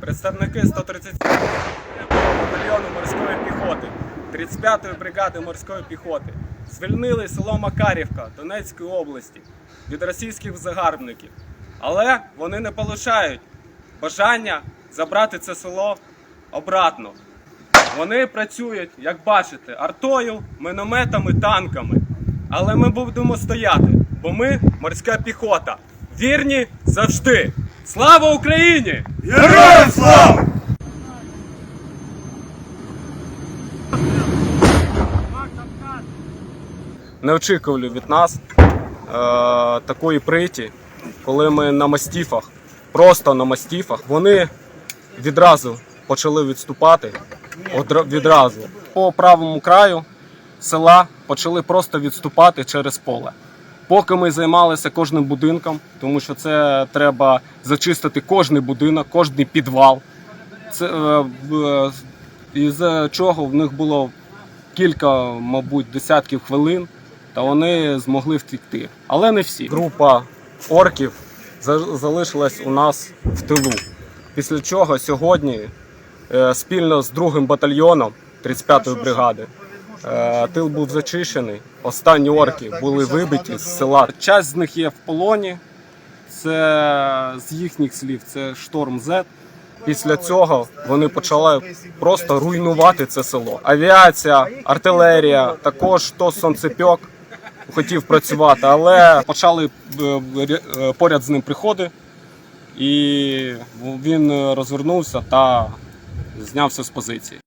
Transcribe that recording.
представники 137 батальйону морської піхоти, 35-ї бригади морської піхоти звільнили село Макарівка Донецької області від російських загарбників. Але вони не полишають бажання забрати це село обратно. Вони працюють, як бачите, артою, мінометами, танками. Але ми будемо стояти, бо ми морська піхота. Вірні завжди. Слава Україні! Героям слава! Не очікували від нас е, такої приті, коли ми на мастіфах, просто на мастіфах, вони відразу почали відступати. Відразу. По правому краю села почали просто відступати через поле. Поки ми займалися кожним будинком, тому що це треба зачистити кожний будинок, кожний підвал. Це, е, в- із чого в них було кілька, мабуть, десятків хвилин, та вони змогли втекти. Але не всі. Група орків за- залишилась у нас в тилу. Після чого сьогодні е, спільно з другим батальйоном 35-ї бригади е, тил був зачищений. Останні орки були вибиті з села. Часть з них є в полоні. Це з їхніх слів, це шторм Z. Після цього вони почали просто руйнувати це село. Авіація, артилерія, також то сонцепьок хотів працювати, але почали е, е, поряд з ним приходи, і він розвернувся та знявся з позиції.